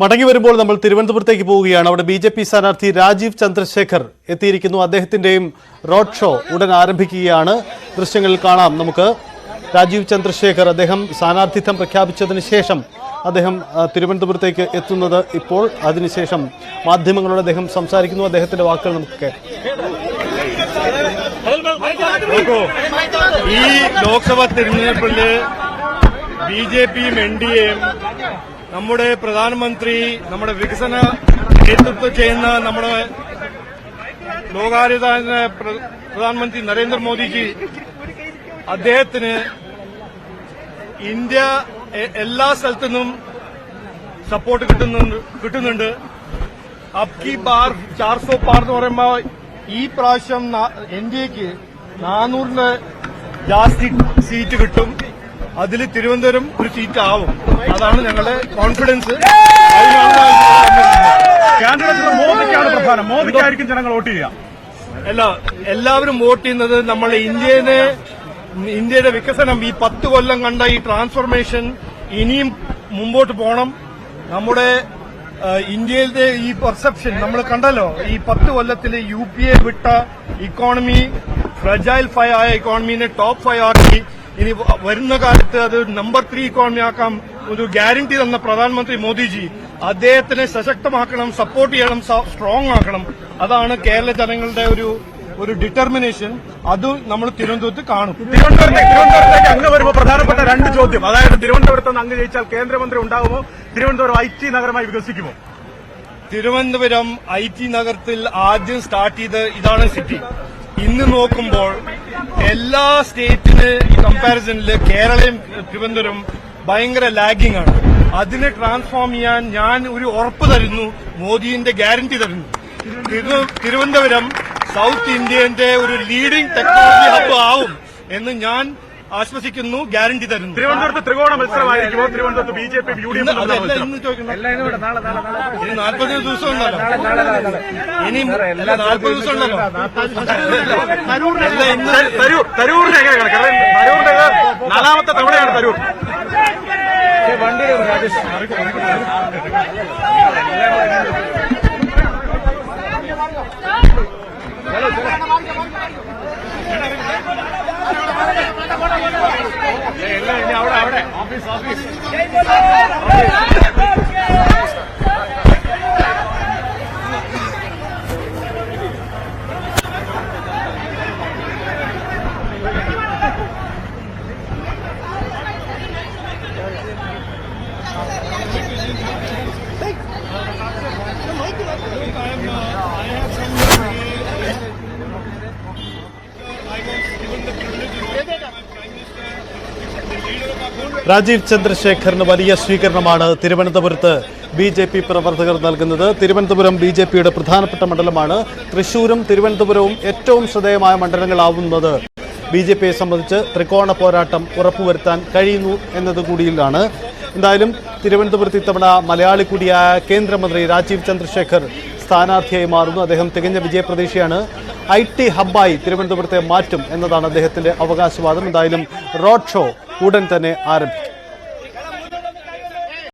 മടങ്ങി വരുമ്പോൾ നമ്മൾ തിരുവനന്തപുരത്തേക്ക് പോവുകയാണ്. അവിടെ ബി ജെ പി സ്ഥാനാർത്ഥി രാജീവ് ചന്ദ്രശേഖർ എത്തിയിരിക്കുന്നു. അദ്ദേഹത്തിന്റെയും റോഡ് ഷോ ഉടൻ ആരംഭിക്കുകയാണ്. ദൃശ്യങ്ങളിൽ കാണാം നമുക്ക്. രാജീവ് ചന്ദ്രശേഖർ അദ്ദേഹം സ്ഥാനാർത്ഥിത്വം പ്രഖ്യാപിച്ചതിന് ശേഷം അദ്ദേഹം തിരുവനന്തപുരത്തേക്ക് എത്തുന്നത് ഇപ്പോൾ അതിനുശേഷം മാധ്യമങ്ങളോട് അദ്ദേഹം സംസാരിക്കുന്നു. അദ്ദേഹത്തിന്റെ വാക്കുകൾ നമുക്ക് ഈ ലോക്സഭ തിരഞ്ഞെടുപ്പിൽ ബി ജെ പിയും എൻ ഡി എയും നമ്മുടെ പ്രധാനമന്ത്രി നമ്മുടെ വികസന നേതൃത്വം ചെയ്യുന്ന നമ്മുടെ ലോകായുധ പ്രധാനമന്ത്രി നരേന്ദ്രമോദിജി അദ്ദേഹത്തിന് ഇന്ത്യ എല്ലാ സ്ഥലത്തു നിന്നും സപ്പോർട്ട് കിട്ടുന്നുണ്ട് കിട്ടുന്നുണ്ട്. അബ്കി ബാർ സോ പാർ എന്ന് പറയുമ്പോൾ ഈ പ്രാവശ്യം എൻ ഡി എക്ക് നാനൂറിന് ജാസ്തി സീറ്റ് കിട്ടും. അതിൽ തിരുവനന്തപുരം ഒരു സീറ്റ് ആവും അതാണ് ഞങ്ങളുടെ കോൺഫിഡൻസ് കാൻഡിഡേറ്റ് മോദിക്കാണ് പ്രധാനം. മോദിക്കായിരിക്കും ജനങ്ങൾ വോട്ട് ചെയ്യുക. അല്ല എല്ലാവരും വോട്ട് ചെയ്യുന്നത് നമ്മളെ ഇന്ത്യനെ ഇന്ത്യയുടെ വികസനം ഈ പത്ത് കൊല്ലം കണ്ട ഈ ട്രാൻസ്ഫോർമേഷൻ ഇനിയും മുമ്പോട്ട് പോകണം. നമ്മുടെ ഇന്ത്യയിലെ ഈ പെർസെപ്ഷൻ നമ്മൾ കണ്ടല്ലോ. ഈ പത്ത് കൊല്ലത്തിൽ യു പി എ വിട്ട ഇക്കോണമി ഫ്രജൈൽ ഫൈവ് ആയ ഇക്കോണമിനെ ടോപ്പ് ഫൈവ് ആക്കി. ഇനി വരുന്ന കാലത്ത് അത് നമ്പർ ത്രീ ഇക്കോണമി ആക്കാം. ഒരു ഗ്യാരണ്ടി തന്ന പ്രധാനമന്ത്രി മോദിജി അദ്ദേഹത്തിനെ സശക്തമാക്കണം സപ്പോർട്ട് ചെയ്യണം സ്ട്രോങ് ആക്കണം. അതാണ് കേരള ജനങ്ങളുടെ ഒരു ഒരു ഡിറ്റർമിനേഷൻ അത് നമ്മൾ തിരുവനന്തപുരത്ത് കാണും. തിരുവനന്തപുരത്തേക്ക് തിരുവനന്തപുരത്തേക്ക് അങ്ങ് വരുമ്പോൾ പ്രധാനപ്പെട്ട രണ്ട് ചോദ്യം. അതായത് തിരുവനന്തപുരത്ത് നിന്ന് അങ്ങ് ജയിച്ചാൽ കേന്ദ്രമന്ത്രി ഉണ്ടാകുമോ തിരുവനന്തപുരം ഐ ടി നഗരമായി വികസിക്കുമോ? തിരുവനന്തപുരം ഐ ടി നഗരത്തിൽ ആദ്യം സ്റ്റാർട്ട് ചെയ്ത് ഇതാണ് സിറ്റി ഇന്ന് നോക്കുമ്പോൾ എല്ലാ സ്റ്റേറ്റിന് കമ്പാരിസണിൽ കേരളയും തിരുവനന്തപുരം ഭയങ്കര ലാഗിംഗ് ആണ്. അതിനെ ട്രാൻസ്ഫോം ചെയ്യാൻ ഞാൻ ഒരു ഉറപ്പ് തരുന്നു മോദിന്റെ ഗ്യാരണ്ടി തരുന്നു. തിരുവനന്തപുരം സൗത്ത് ഇന്ത്യന്റെ ഒരു ലീഡിംഗ് ടെക്നോളജി ഹബ്ബ് ആവും എന്ന് ഞാൻ ആശ്വസിക്കുന്നു ഗ്യാരണ്ടി തരുന്നു. തിരുവനന്തപുരത്ത് ത്രികോണ മത്സരമായിരിക്കുമോ? തിരുവനന്തപുരത്ത് B J P U D F ഇനി നാൽപ്പത് ദിവസം ഉണ്ടല്ലോ ഇനി നാൽപ്പത് ദിവസം ഉണ്ടല്ലോ തരൂർ തരൂരിന് തരൂരിന്റെ നാലാമത്തെ തവണയാണ് തരൂർ. അവിടെ office office I am uh, Rajeev ചന്ദ്രശേഖറിന് വലിയ സ്വീകരണമാണ് തിരുവനന്തപുരത്ത് ബി ജെ പി പ്രവർത്തകർ നൽകുന്നത്. തിരുവനന്തപുരം ബി ജെ പിയുടെ പ്രധാനപ്പെട്ട മണ്ഡലമാണ് തൃശൂരും തിരുവനന്തപുരവും ഏറ്റവും ശ്രദ്ധേയമായ മണ്ഡലങ്ങളാവുന്നത്. ബി ജെ പിയെ സംബന്ധിച്ച് ത്രികോണ പോരാട്ടം ഉറപ്പുവരുത്താൻ കഴിയുന്നു എന്നതുകൂടിയിലാണ് എന്തായാലും തിരുവനന്തപുരത്ത് ഇത്തവണ മലയാളി കൂടിയായ കേന്ദ്രമന്ത്രി രാജീവ് ചന്ദ്രശേഖർ സ്ഥാനാർത്ഥിയായി മാറുന്നു. അദ്ദേഹം തികഞ്ഞ വിജയപ്രതീക്ഷയാണ്. ഐ ടി ഹബ്ബായി തിരുവനന്തപുരത്തെ മാറ്റും എന്നതാണ് അദ്ദേഹത്തിന്റെ അവകാശവാദം. എന്തായാലും റോഡ് ഷോ ഉടൻ തന്നെ ആരംഭിക്കും.